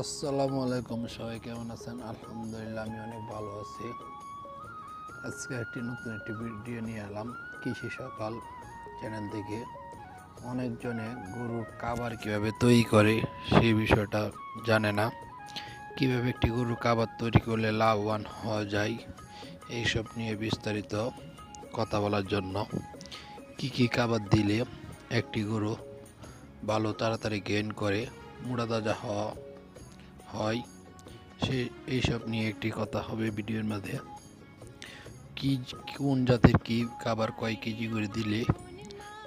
আসসালামু আলাইকুম, সবাই কেমন আছেন? আলহামদুলিল্লাহ, আমি অনেক ভালো আছি। আজকে একটি নতুন একটি ভিডিও নিয়ে এলাম, কৃষি সকাল চ্যানেল থেকে। অনেকজনে গরুর কাবার কীভাবে তৈরি করে সেই বিষয়টা জানে না। কীভাবে একটি গরুর কাবার তৈরি করলে লাভবান হওয়া যায়, এইসব নিয়ে বিস্তারিত কথা বলার জন্য। কি কি কাবার দিলে একটি গরু ভালো তাড়াতাড়ি গেইন করে মোড়া তাজা হওয়া হয়, সে এইসব নিয়ে একটি কথা হবে ভিডিওর মধ্যে। কি, কোন জাতের কি খাবার কয় কেজি করে দিলে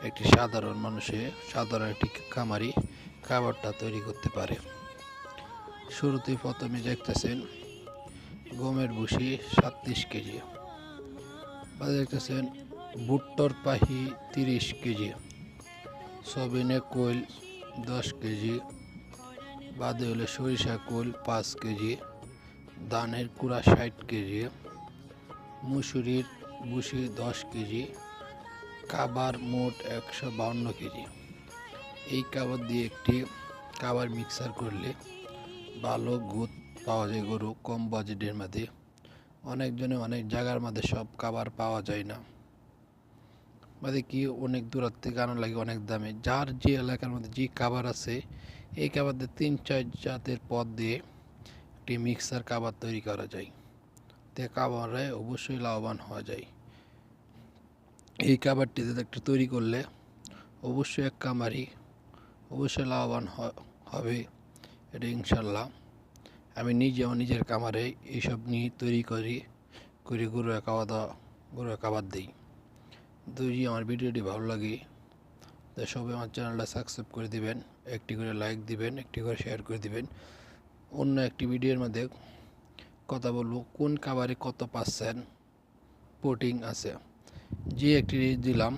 একটি সাধারণ মানুষে, সাধারণ একটি খামারি খাবারটা তৈরি করতে পারে? শুরুতেই প্রথমে দেখতেছেন গমের ভুসি সাতত্রিশ কেজি। বা দেখতেছেন ভুট্টর পাহি তিরিশ কেজি। সবিনে কোয়েল দশ কেজি। বাদে হলো সরিষা কুল পাঁচ কেজি, ধানের কুড়া ষাট কেজি, মুসুরির বুসি দশ কেজি, কাবার মোট একশো বাউন্ন কেজি। এই কাবার দিয়ে একটি কাবার মিক্সার করলে ভালো গুদ পাওয়া যায় গরু, কম বাজেটের মধ্যে। অনেকজনে অনেক জায়গার মধ্যে সব কাবার পাওয়া যায় না। মানে কি অনেক দূরার থেকে আনা লাগে, অনেক দামে। যার যে এলাকার মধ্যে যে কাবার আছে, এই কাবার দিয়ে তিন, চার জাতের পদ দিয়ে একটি মিক্সার কাবার তৈরি করা যায়। তে কাবারে অবশ্যই লাভবান হওয়া যায়। এই কাবারটিতে একটু তৈরি করলে অবশ্যই এক কামারি অবশ্যই লাভবান হবে। এটা ইনশাল্লাহ আমি নিজে আমার নিজের কামারে এইসব নিয়ে তৈরি করি, করে গরু খাওয়া দাওয়া গরু খাবার দিই। যদি আমার ভিডিওটি ভালো লাগে তো সবাই আমার চ্যানেলটা সাবস্ক্রাইব করে দিবেন, একটি করে লাইক দিবেন, একটি করে শেয়ার করে দিবেন। অন্য একটি ভিডিওর মধ্যে কথা বলব, কোন খাবারে কত পার্সেন্ট প্রোটিন আছে? যে একটি রিচ দিলাম,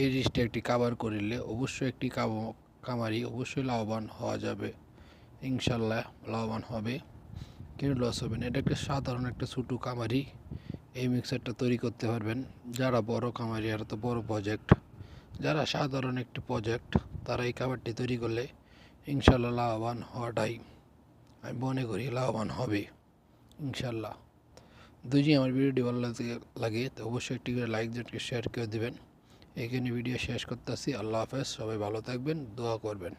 এই রিচটা একটি কাবার করিলে অবশ্যই একটি কামারি অবশ্যই লাভবান হওয়া যাবে, ইনশাল্লাহ লাভবান হবে কিন্তু লস হবে না? এটা একটা সাধারণ একটা ছোটো কামারি এই মিক্সারটা তৈরি করতে পারবেন। যারা বড় কামারি আর তো বড় প্রজেক্ট যারা সাধারণ একটি প্রজেক্ট তারা এই খাবারটি তৈরি করলে ইনশাল্লাহ লাভবান হওয়াটাই আমি মনে করি লাভবান হবে। ইনশাল্লাহ। দুজি আমার ভিডিওটি ভালো লাগে- তো অবশ্যই একটি করে লাইক দিয়ে শেয়ার করে দেবেন। এখানে ভিডিও শেষ করতেছি। আল্লাহ হাফেজ, সবাই ভালো থাকবেন, দোয়া করবেন।